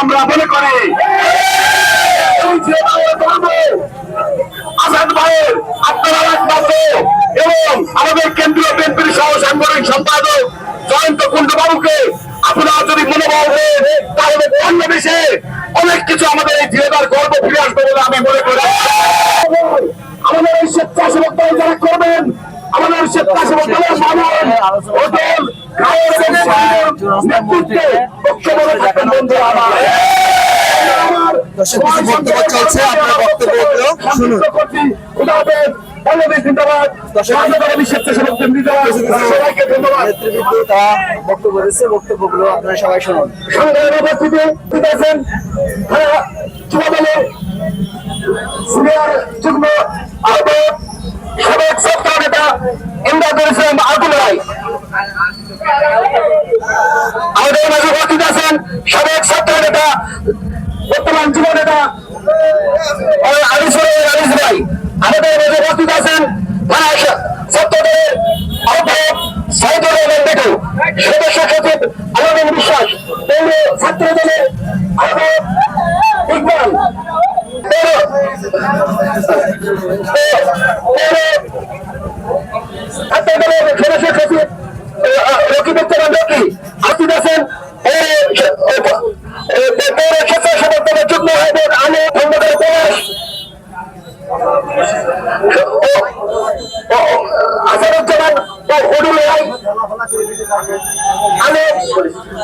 আমরা মনে করি। ভাইয়ের এবং আমাদের কেন্দ্রীয় বিএনপির সহ সাংগঠনিক সম্পাদক জয়ন্ত কুণ্ডু বাবুকে আপনারা যদি মনোভাব হয়ে তাহলে বাংলাদেশে অনেক কিছু আমাদের এই গর্ব ফিরে আসবে বলে আমি মনে করি। আমাদের এই স্বেচ্ছাসেবক দল যারা করবেন আমাদের দল গায়ের এবং শরীরের নেতৃত্বে বক্তব্য থাকবেন বন্ধুরা আমার। দর্শক কিছু বক্তব্য চলছে আপনার বক্তব্যগুলো শুনুন। বক্তব্য দিচ্ছে বক্তব্যগুলো আপনারা সবাই শুনুন। সংগ্রামের উপস্থিতি দিতেছেন হ্যাঁ চুয়াদলে সিনিয়র যুগ্ম আহ্বায়ক সাবেক আবুল রায় আমাদের মাঝে উপস্থিত আছেন সাবেক সপ্তাহ নেতা বর্তমান যুব নেতা আলিসুর আলিস ভাই। আমাদের মাঝে উপস্থিত আছেন থানা সপ্তাহের আহ্বায়ক সাইদুল রহমান বেটু সদস্য সচিব আলমিন বিশ্বাস পৌর ছাত্র দলের আহ্বায়ক ইকবাল পৌর ছাত্র দলের সদস্য ও হরুল রায়। আমি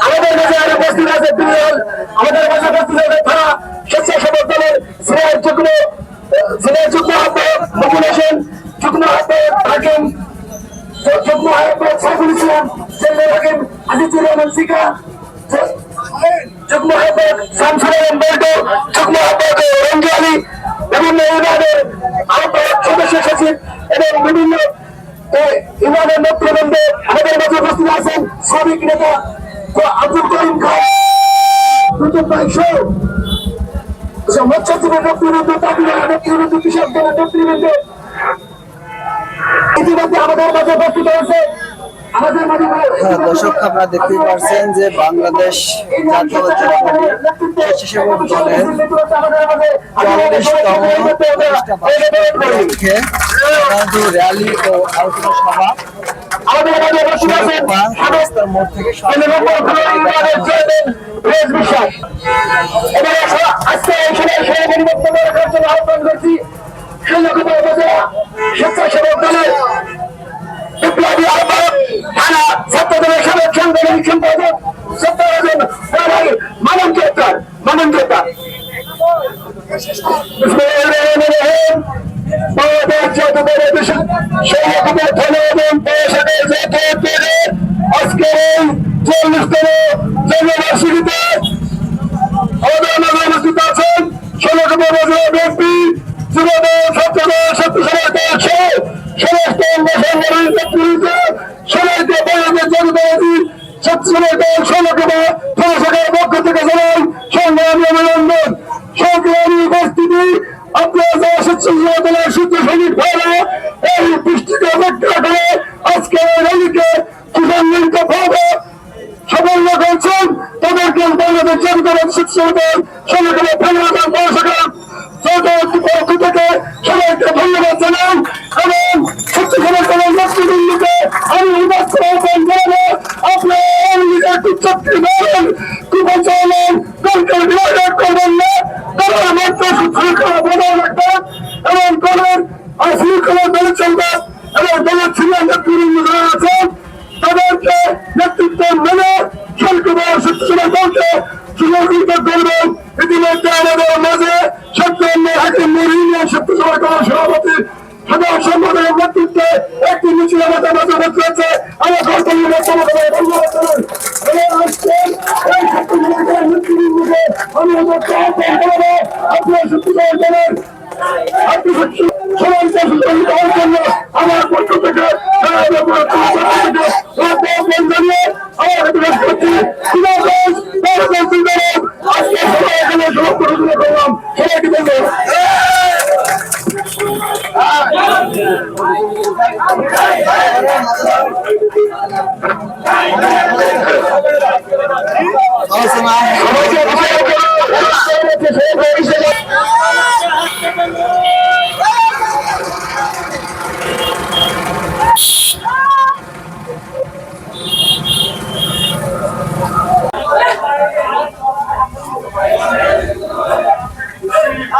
আমাদের মাঝে আরও উপস্থিত আছে আমাদের মাঝে উপস্থিত আছে থানা স্বেচ্ছাসেবক দলের সিনিয়র যুগ্ম সিনিয়র যুগ্ম আহ্বায়ক মুকুল হোসেন যুগ্ম আহ্বায়ক হাকিম যুগ্ম আহ্বায়ক সাইফুল ইসলাম সেন্টার হাকিম আজিজুর রহমান সিকা যুগ্ম আমাদের মাঝে আছেন শ্রমিক নেতা আব্দুল করিম খান। দুজন বাইশো মৎস্যজীবীর নেতৃবৃন্দ তামিলের নেতৃবৃন্দ কৃষকদের নেতৃবৃন্দ ইতিমধ্যে আমাদের মাঝে উপস্থিত হয়েছে দর্শক আপনারা দেখতেই পারছেন যে বাংলাদেশ জাতীয়তাবাদী স্বেচ্ছাসেবক দলের চল্লিশতম প্রতিষ্ঠা বার্ষিকী উপলক্ষে সমাধি র্যালি ও আলোচনা সভা। আমাদের মাঝে উপস্থিত আছেন থেকে বিশ্বাস। এবার আজকে এই সময় সভাপতি বক্তব্য রাখার জন্য আহ্বান করছি। সৈন্যকুমার উপজেলা স্বেচ্ছাসেবক দলের বিপ্লবী আহ্বায়ক থানা ছাত্র দলের সাবেক সাংগঠনিক সম্পাদক সত্যারাজন ভাই মানন গ্রেপ্তার মানন গ্রেপ্তার আজকে চল্লিশতম জন্মবার্ষিকীতে আমাদের মাঝে উপস্থিত আছেন ষোলতম বছর ব্যক্তি যুবদল, ছাত্রদল ছাত্র সমাজ সহ সমস্ত অঙ্গ থেকে জানাই সংগ্রামী অভিনন্দন সংগ্রামী উপস্থিতি আপনারা যারা স্বেচ্ছাসেবক দলের সূত্র সৈনিক ভাইরা এই বৃষ্টিকে অপেক্ষা করে আজকে এই র্যালিকে সুসংগঠিত ভাবে সাফল্য করেছেন তাদেরকে বাংলাদেশ জনগণের শিক্ষক সংগঠনের ধন্যবাদ পৌরসভার পক্ষ থেকে সবাইকে ধন্যবাদ জানান এবং ছাত্র সংগঠনের নেতৃবৃন্দকে আমি উদাস্ত আহ্বান জানাব আপনারা আওয়ামী লীগের কুচক্রি করেন কুপচালন দলকের বিভাজন করবেন না তারা মাত্র শৃঙ্খলা বজায় রাখবেন এবং দলের শৃঙ্খলা দলে চলবেন এবং দলের ছিলেন নেতৃবৃন্দ যারা আছেন তাদেরকে নেতৃত্ব মেনে সরকার সত্যি দলকে সুসংগঠিত করবেন ইতিমধ্যে আমাদের মাঝে সত্যেন্দ্র হাকিম মরিয়া সত্য সরকার সভাপতি সাধারণ সম্পাদকের নেতৃত্বে আমাদের মাঝে উপস্থিত হয়েছে আমার ধন্যবাদ সরকারের নেতৃবৃন্দকে আমি আমার আহ্বান আপনার সত্য সরকারের আপনি সত্যি হওয়ার জন্য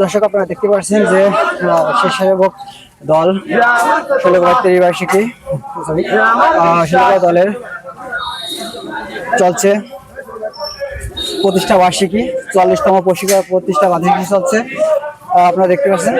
দর্শক আপনারা দেখতে পাচ্ছেন যে স্বেচ্ছাসেবক দল ষোলো বার্ষিকী বার্ষিকী আহ, ষোলো দলের চলছে। প্রতিষ্ঠা বার্ষিকী চল্লিশতম প্রশিক্ষা প্রতিষ্ঠা বার্ষিকী চলছে। আপনারা দেখতে পাচ্ছেন।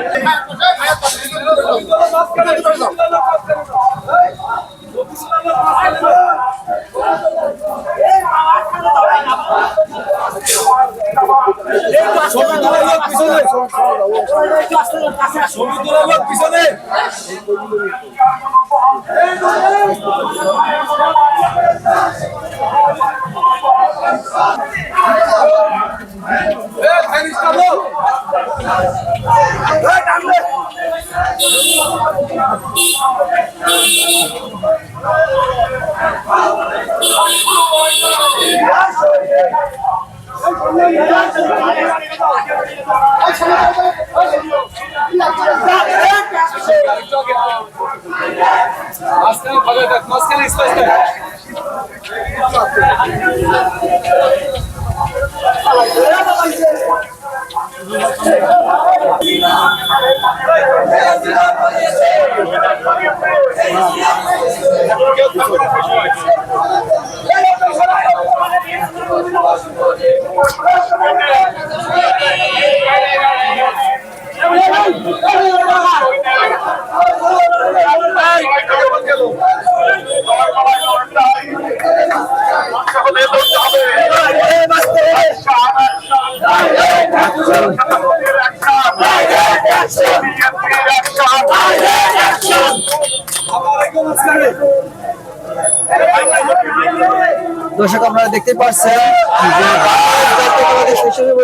আপনারা দেখতে পাচ্ছেন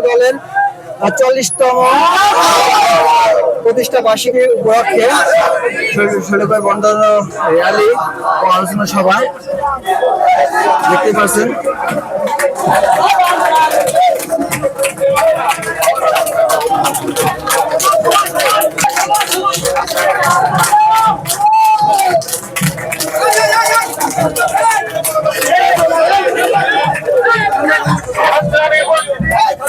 দলের চল্লিশতম প্রতিষ্ঠা বার্ষিকী উপলক্ষে ষোলকর বন্ধন র্যালি ও আলোচনা সভা। দেখতে পাচ্ছেন। আমাদের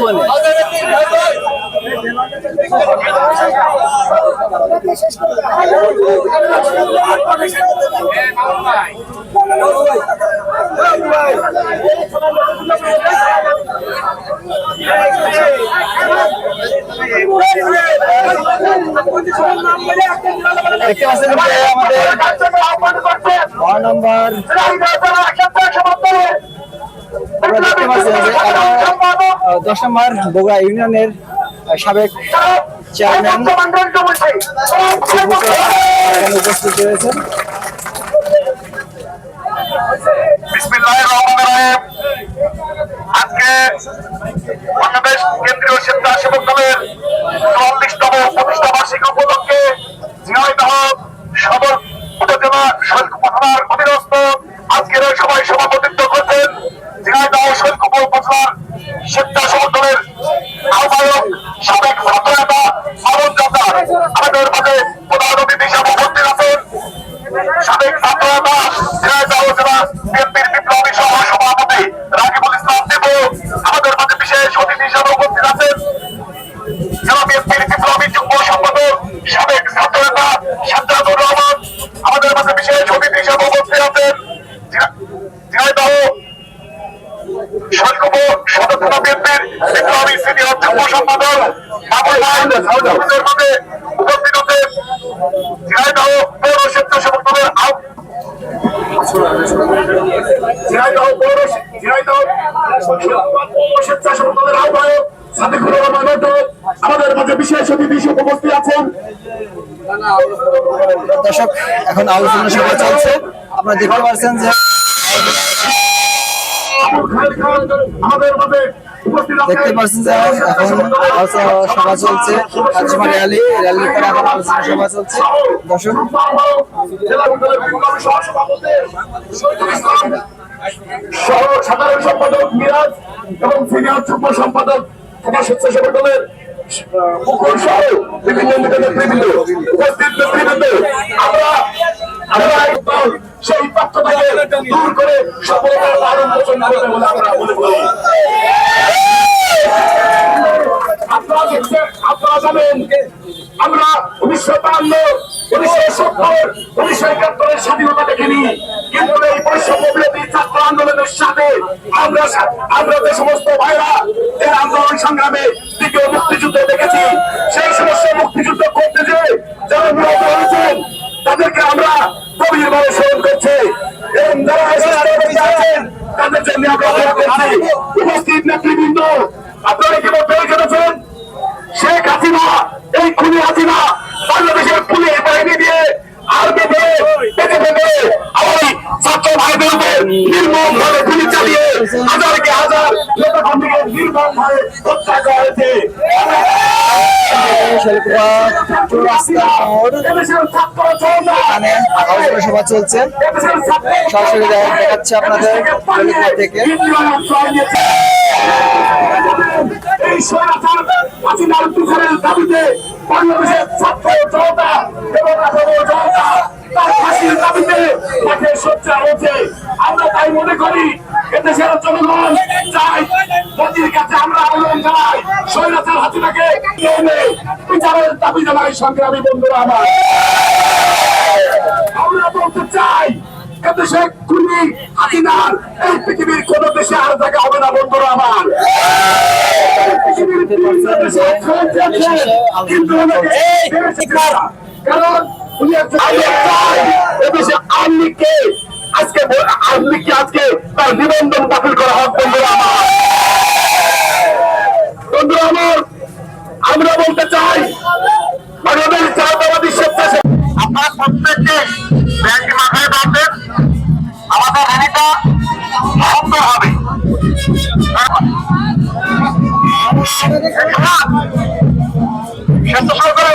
বলে। দেখতে পাচ্ছেন আমাদের। নাম্বার। আমরা দেখতে পাচ্ছি যে এগারো, দশ নম্বর বগুড়া ইউনিয়নের সাবেক চেয়ারম্যান উপস্থিত রয়েছেন। আজকে বাংলাদেশ কেন্দ্রীয় স্বেচ্ছাসেবক দলের চুয়াল্লিশতম প্রতিষ্ঠা বার্ষিকী উপলক্ষে ঝিনাইদহ সদর উপজেলা শৈলকুপ থানার অধীনস্থ আজকের সভায় সভাপতিত্ব শৈলকুপ উপজেলার স্বেচ্ছাসেবক দলের আহ্বায়ক সাবেক ছাত্র নেতা মামুন আমাদের মাঝে প্রধান অতিথি উপস্থিত আছেন ঝিনাইদহ পৌর স্বেচ্ছাসেবক দলের ঝিনাইদহ পৌর ঝিনাইদহ স্বেচ্ছাসেবক দলের আহ্বায়ক সাদিকুর রহমান আমাদের মাঝে বিশেষ অতিথি হিসেবে উপস্থিত আছেন। দর্শক এখন আলোচনা সভা চলছে। আপনারা দেখতে পাচ্ছেন যে আমাদের মাঝে দেখতে পাচ্ছেন যে এখন সভা চলছে। কাজিমা র্যালি, র্যালির পরে এখন আলোচনা সভা চলছে। ইসলাম সহ সাধারণ সম্পাদক মিরাজ এবং সিনিয়র যুগ্ম সম্পাদক স্বেচ্ছাসেবক দলের মুকুল সহ বিভিন্ন নেতৃবৃন্দ উপস্থিত নেতৃবৃন্দ আমরা আমরা সেই পাঠ্যটাকে দূর করে সফলতার আরম্ভ করতে বলে আমরা মনে করি সংগ্রামে দ্বিতীয় মুক্তিযুদ্ধ দেখেছি, সেই সমস্ত মুক্তিযুদ্ধ করতে যে যারা নিহত হয়েছেন তাদেরকে আমরা গভীরভাবে স্মরণ করছি। এবং যারা তাদের জন্য আমরা উপস্থিত নেতৃবৃন্দ আপনারা কি বলতে পেরেছেন শেখ হাসিনা, এই খুনি হাসিনা বাংলাদেশের পুলিশ বাহিনী দিয়ে আর্মি দিয়ে পেটে পেটে আমার ছাত্র ভাইদের উপর নির্মম ভাবে চালিয়ে হাজারকে হাজার নেতাকর্মীকে নির্মম হত্যা করা হয়েছে সভা চলছে সরাসরি দেখা- দেখাচ্ছে আপনাদের থেকে। এই স্বৈরাচার হাসিনার তুষারের দাবিতে বাংলাদেশের ছাত্র জনতা এবং জনতা তার ফাঁসির দাবিতে তাকে সোচ্চার হচ্ছে আমরা তাই মনে করি, এদেশের জনগণ চাই মোদির কাছে আমরা আবেদন জানাই, স্বৈরাচার হাসিনাকে বিচারের দাবি জানাই সংগ্রামী বন্ধুরা আমরা। এদেশে খুনি হাসিনার এই পৃথিবীর কোন দেশে আর জায়গা হবে না বন্ধুরা আমার? কারণ আওয়ামী আজকে আওয়ামী আজকে তার নিবন্ধন করা হোক বন্ধুরা আমার। বন্ধুরা আমার আমরা বলতে চাই বাংলাদেশ জাতীয়বাদী স্বেচ্ছাসেবক আপনার প্রত্যেককে ব্যাংক মাথায় বাঁধবেন আমাদের র্যালিটা সুন্দর হবে। স্বেচ্ছাসেবক করো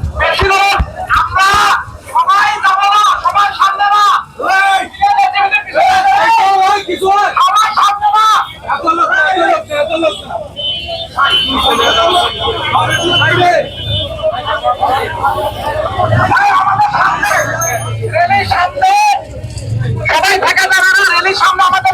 সবাই থাকা যাবে না রেলির সামনে আমাদের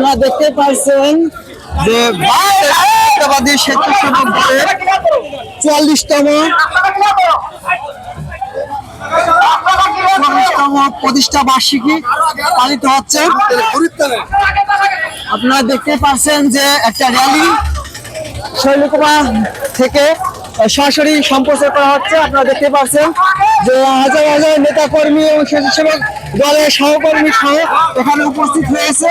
আপনারা দেখতে পাচ্ছেন যে ভারতবাদী স্বেচ্ছাসেবক দলের চুয়াল্লিশতম চুয়াল্লিশতম প্রতিষ্ঠা বার্ষিকী পালিত হচ্ছে। আপনারা দেখতে পাচ্ছেন যে একটা র্যালি শৈলকুমার থেকে সরাসরি সম্প্রচার করা হচ্ছে। আপনারা দেখতে পাচ্ছেন যে হাজার হাজার নেতা কর্মী এবং স্বেচ্ছাসেবক দলের সহকর্মী সহ এখানে উপস্থিত হয়েছে।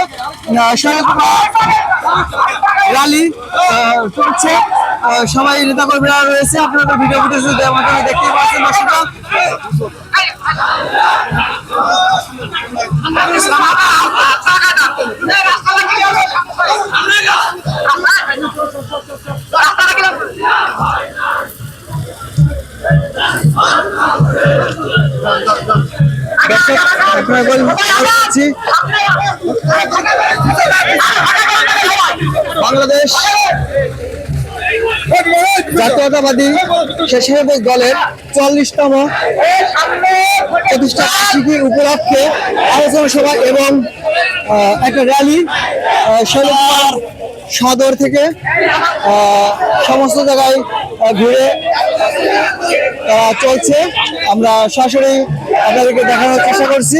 চলছে আহ, সবাই নেতা কর্মীরা রয়েছে আপনাদের ভিডিও ভিডিও মাধ্যমে দেখতে পাচ্ছেন দর্শকরা। দর্শক আপনারা বলুন পাচ্ছি বাংলাদেশ জাতীয়তাবাদী স্বেচ্ছাসেবক দলের চুয়াল্লিশতম প্রতিষ্ঠা বার্ষিকী উপলক্ষে আলোচনা সভা এবং একটা র্যালি সদর থেকে সমস্ত জায়গায় ঘুরে চলছে। আমরা সরাসরি আপনাদেরকে দেখানোর চেষ্টা করছি।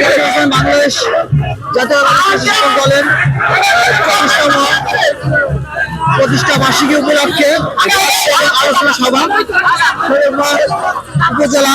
দেখছেন বাংলাদেশ জাতীয়তাবাদী স্বেচ্ছাসেবক দলের প্রতিষ্ঠা বার্ষিকী উপলক্ষে আলোচনা সভা উপজেলা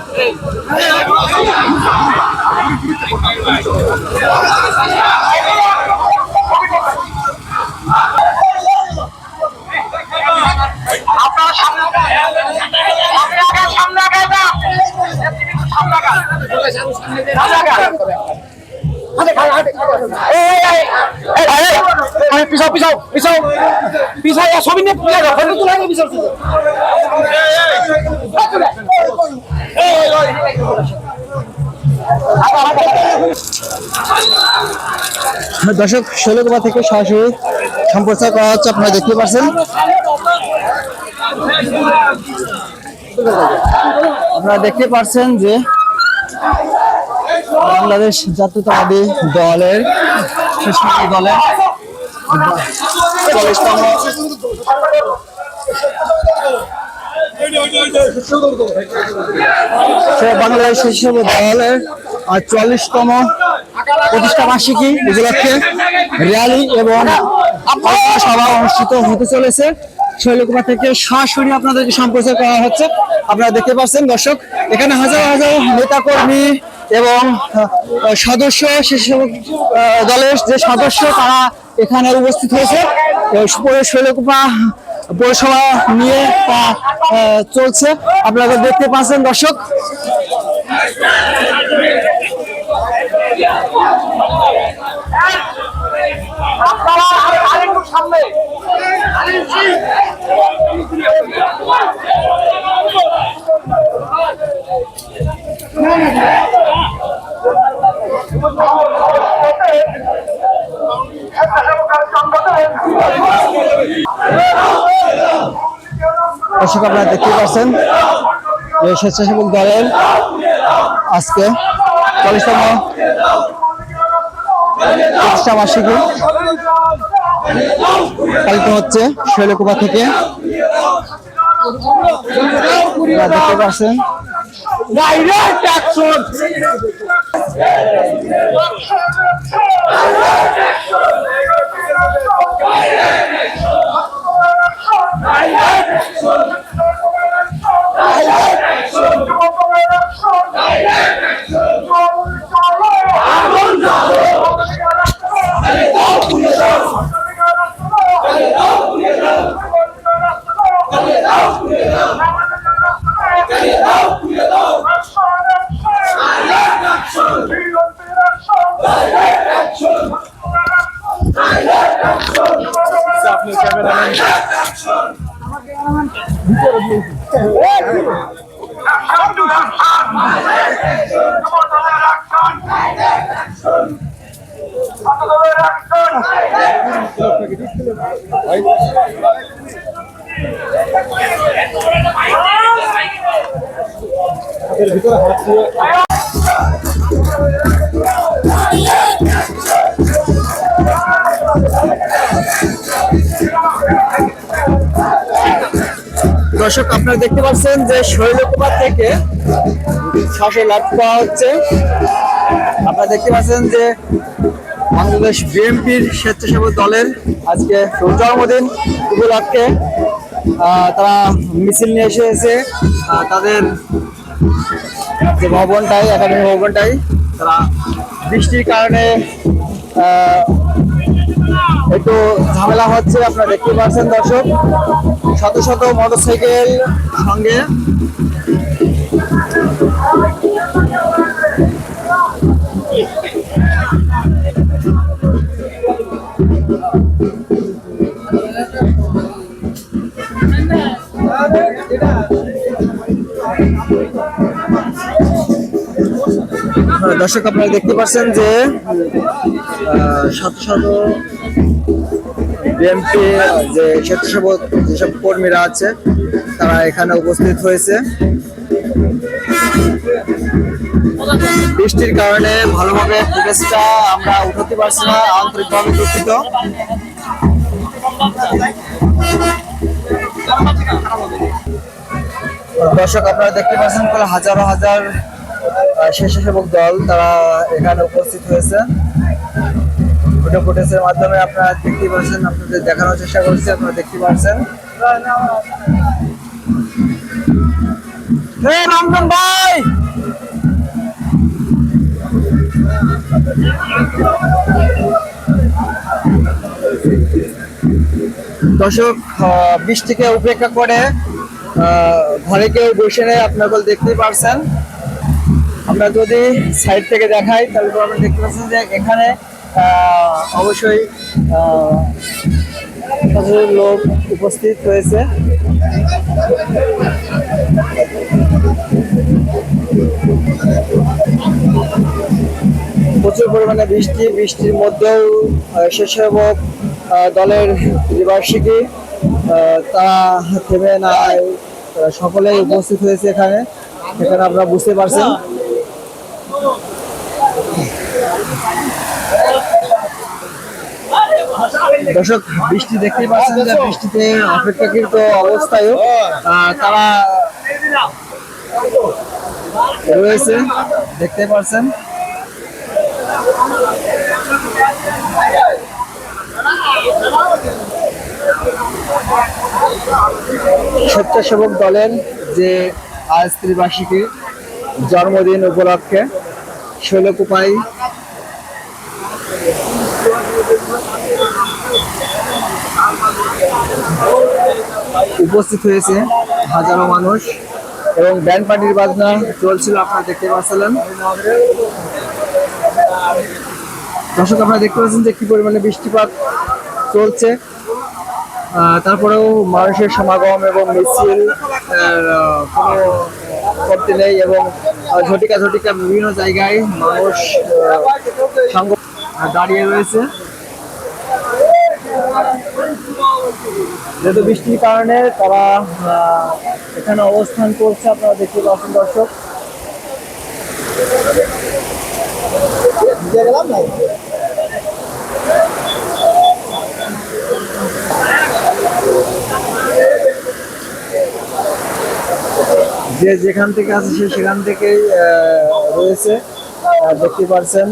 পিছাও পিছাও পিছাও পিছাও ছবি নিয়ে ফটো পিছাও দর্শক ষোলকুমা থেকে সরাসরি সম্প্রচার করা হচ্ছে, আপনারা দেখতে পাচ্ছেন। আপনারা দেখতে পাচ্ছেন যে বাংলাদেশ জাতীয়তাবাদী দলের দলের চল্লিশতম বাংলাদেশ স্বেচ্ছাসেবক দলের চল্লিশতম প্রতিষ্ঠা বার্ষিকী উপলক্ষে র্যালি এবং সভা অনুষ্ঠিত হতে চলেছে। শৈলকুমা থেকে সরাসরি আপনাদেরকে সম্প্রচার করা হচ্ছে। আপনারা দেখতে পাচ্ছেন, দর্শক, এখানে হাজার হাজার নেতাকর্মী এবং সদস্য দলের যে সদস্য, তারা এখানে উপস্থিত হয়েছে। শৈলকুপা পৌরসভা নিয়ে চলছে। আপনারা দেখতে পাচ্ছেন দর্শক। দর্শক আপনারা দেখতে পাচ্ছেন যে স্বেচ্ছাসেবক দলের আজকে চল্লিশতম প্রতিষ্ঠা বার্ষিকী পালিত হচ্ছে শৈলকুপা থেকে। দেখতে পাচ্ছেন। Direct action Yes! দর্শক, আপনারা দেখতে পাচ্ছেন যে শৈলকুপা থেকে শ্বাসে লাভ পাওয়া হচ্ছে। আপনারা দেখতে পাচ্ছেন যে বাংলাদেশ বিএনপির স্বেচ্ছাসেবক দলের আজকে জন্মদিন উপলক্ষে তারা মিছিল নিয়ে এসেছে তাদের যে ভবনটাই একাডেমি ভবনটাই, তারা বৃষ্টির কারণে একটু ঝামেলা হচ্ছে, আপনারা দেখতে পাচ্ছেন দর্শক। শত শত মোটরসাইকেল সঙ্গে দর্শক আপনারা দেখতে পাচ্ছেন যে শত শত বিএনপি যে স্বেচ্ছাসেবক যেসব কর্মীরা আছে, তারা এখানে উপস্থিত হয়েছে। বৃষ্টির কারণে ভালোভাবে ফুটেজটা আমরা উঠাতে পারছি না, আন্তরিকভাবে দুঃখিত। দর্শক আপনারা দেখতে পাচ্ছেন হাজারো হাজার স্বেচ্ছাসেবক দল তারা এখানে উপস্থিত হয়েছে। ফটো ফুটেজের মাধ্যমে আপনারা দেখতে পাচ্ছেন, আপনাদের দেখানোর চেষ্টা করছি, আপনারা দেখতে পাচ্ছেন। দর্শক বৃষ্টিকে উপেক্ষা করে ঘরে কেউ বসে নেই, আপনারা বল দেখতেই পারছেন। আমরা যদি সাইড থেকে দেখাই তাহলে তো আমরা দেখতে পাচ্ছেন যে এখানে অবশ্যই লোক উপস্থিত হয়েছে প্রচুর পরিমাণে বৃষ্টি বৃষ্টির মধ্যেও স্বেচ্ছাসেবক দলের যে বার্ষিকী আহ, তারা থেমে না সকলেই উপস্থিত হয়েছে এখানে। এখানে আপনারা বুঝতে পারছেন। দর্শক বৃষ্টি দেখতেই পাচ্ছেন যে বৃষ্টিতে অপেক্ষাকৃত অবস্থায়ও আহ, তারা রয়েছে দেখতে পাচ্ছেন। স্বেচ্ছাসেবক দলের যে আজ জন্মদিন উপলক্ষে শৈলকুপাই উপস্থিত হয়েছে হাজারো মানুষ এবং ব্যান্ড পার্টির বাজনা চলছিল, আপনারা দেখতে পাচ্ছিলেন। দর্শক, আপনারা দেখতে পাচ্ছেন যে কি পরিমাণে বৃষ্টিপাত চলছে। তারপরেও মানুষের সমাগম এবং মিছিল কোনো করতে নেই এবং ঝটিকা ঝটিকা বিভিন্ন জায়গায় মানুষ দাঁড়িয়ে রয়েছে। যেহেতু বৃষ্টির কারণে তারা এখানে অবস্থান করছে আপনারা দেখতে পাচ্ছেন দর্শক। যে যেখান থেকে আছে সে সেখান থেকেই রয়েছে দেখতে পারছেন।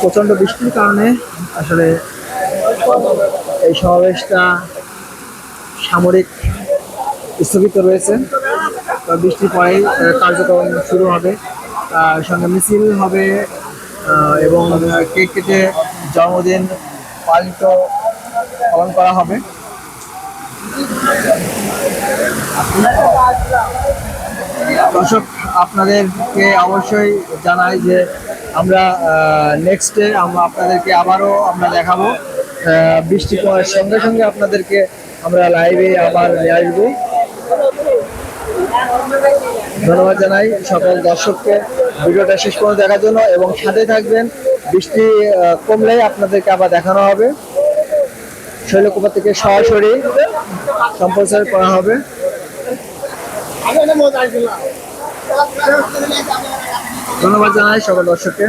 প্রচণ্ড বৃষ্টির কারণে আসলে এই সমাবেশটা সামরিক স্থগিত রয়েছে। তো বৃষ্টির পরেই কার্যক্রম শুরু হবে। সঙ্গে মিছিল হবে এবং কেক কেটে জন্মদিন পালিত পালন করা হবে। দর্শক, আপনাদেরকে অবশ্যই জানাই যে আমরা নেক্সট ডে আমরা আপনাদেরকে আবারও আমরা দেখাবো। বৃষ্টি পড়ার সঙ্গে সঙ্গে আপনাদেরকে আমরা লাইভে আবার নিয়ে আসব। ধন্যবাদ জানাই সকল দর্শককে। ভিডিওটা শেষ পর্যন্ত দেখার জন্য এবং সাথে থাকবেন। বৃষ্টি আহ, কমলেই আপনাদেরকে আবার দেখানো হবে। শৈলকুপা থেকে সরাসরি সম্প্রচার করা হবে। ধন্যবাদ জানাই সকল দর্শককে।